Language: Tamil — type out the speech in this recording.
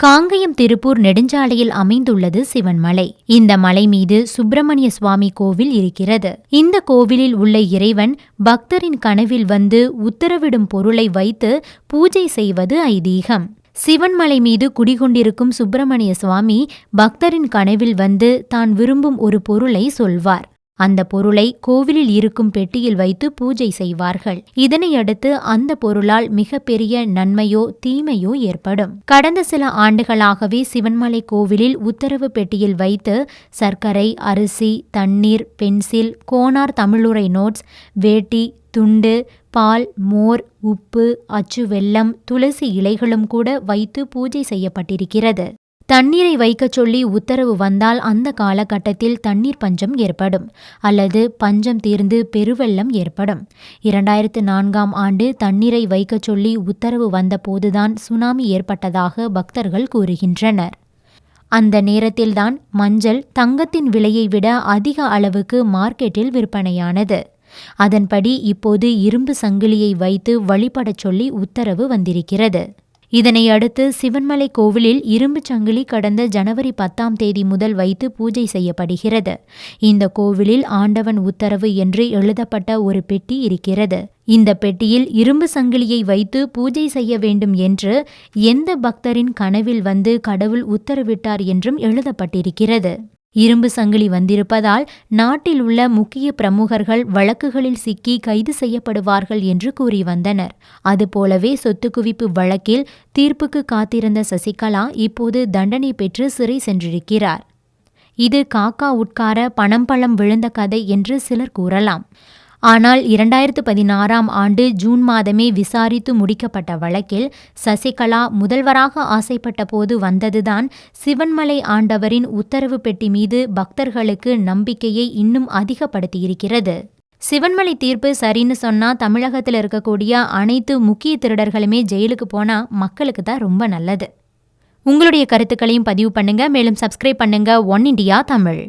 காங்கயம் திருப்பூர் நெடுஞ்சாலையில் அமைந்துள்ளது சிவன்மலை. இந்த மலை மீது சுப்பிரமணிய சுவாமி கோவில் இருக்கிறது. இந்த கோவிலில் உள்ள இறைவன் பக்தரின் கனவில் வந்து உத்தரவிடும் பொருளை வைத்து பூஜை செய்வது ஐதீகம். சிவன்மலை மீது குடிகொண்டிருக்கும் சுப்பிரமணிய சுவாமி பக்தரின் கனவில் வந்து தான் விரும்பும் ஒரு பொருளை சொல்வார். அந்த பொருளை கோவிலில் இருக்கும் பெட்டியில் வைத்து பூஜை செய்வார்கள். இதனையடுத்து அந்த பொருளால் மிகப்பெரிய நன்மையோ தீமையோ ஏற்படும். கடந்த சில ஆண்டுகளாகவே சிவன்மலை கோவிலில் உத்தரவு பெட்டியில் வைத்து சர்க்கரை அரிசி தண்ணீர் பென்சில் கோனார் தமிழுரை நோட்ஸ் வேட்டி துண்டு பால் மோர் உப்பு அச்சு வெல்லம் துளசி இலைகளும் கூட வைத்து பூஜை செய்யப்பட்டிருக்கிறது. தண்ணீரை வைக்கச் சொல்லி உத்தரவு வந்தால் அந்த காலகட்டத்தில் தண்ணீர் பஞ்சம் ஏற்படும் அல்லது பஞ்சம் தீர்ந்து பெருவெள்ளம் ஏற்படும். இரண்டாயிரத்து நான்காம் ஆண்டு தண்ணீரை வைக்கச் சொல்லி உத்தரவு வந்தபோதுதான் சுனாமி ஏற்பட்டதாக பக்தர்கள் கூறுகின்றனர். அந்த நேரத்தில்தான் மஞ்சள் தங்கத்தின் விலையை விட அதிக அளவுக்கு மார்க்கெட்டில் விற்பனையானது. அதன்படி இப்போது இரும்பு சங்கிலியை வைத்து வழிபடச் சொல்லி உத்தரவு வந்திருக்கிறது. இதனை அடுத்து சிவன்மலை கோவிலில் இரும்பு சங்கிலி கடந்த ஜனவரி பத்தாம் தேதி முதல் வைத்து பூஜை செய்யப்படுகிறது. இந்த கோவிலில் ஆண்டவன் உத்தரவு என்று எழுதப்பட்ட ஒரு பெட்டி இருக்கிறது. இந்த பெட்டியில் இரும்பு சங்கிலியை வைத்து பூஜை செய்ய வேண்டும் என்று எந்த பக்தரின் கனவில் வந்து கடவுள் உத்தரவிட்டார் என்றும் எழுதப்பட்டிருக்கிறது. இரும்பு சங்கிலி வந்திருப்பதால் நாட்டில் உள்ள முக்கிய பிரமுகர்கள் வழக்குகளில் சிக்கி கைது செய்யப்படுவார்கள் என்று கூறி வந்தனர். அதுபோலவே சொத்து குவிப்பு வழக்கில் தீர்ப்புக்கு காத்திருந்த சசிகலா இப்போது தண்டனை பெற்று சிறை சென்றிருக்கிறார். இது காக்கா உட்கார பணம் பழம் விழுந்த கதை என்று சிலர் கூறலாம். ஆனால் இரண்டாயிரத்து பதினாறாம் ஆண்டு ஜூன் மாதமே விசாரித்து முடிக்கப்பட்ட வழக்கில் சசிகலா முதல்வராக ஆசைப்பட்ட போது வந்ததுதான் சிவன்மலை ஆண்டவரின் உத்தரவு பெட்டி மீது பக்தர்களுக்கு நம்பிக்கையை இன்னும் அதிகப்படுத்தியிருக்கிறது. சிவன்மலை தீர்ப்பு சரின்னு சொன்னா தமிழகத்தில் இருக்கக்கூடிய அனைத்து முக்கிய திருடர்களுமே ஜெயிலுக்கு போனா மக்களுக்கு தான் ரொம்ப நல்லது. உங்களுடைய கருத்துக்களையும் பதிவு பண்ணுங்க. மேலும் சப்ஸ்கிரைப் பண்ணுங்க. One India Tamil.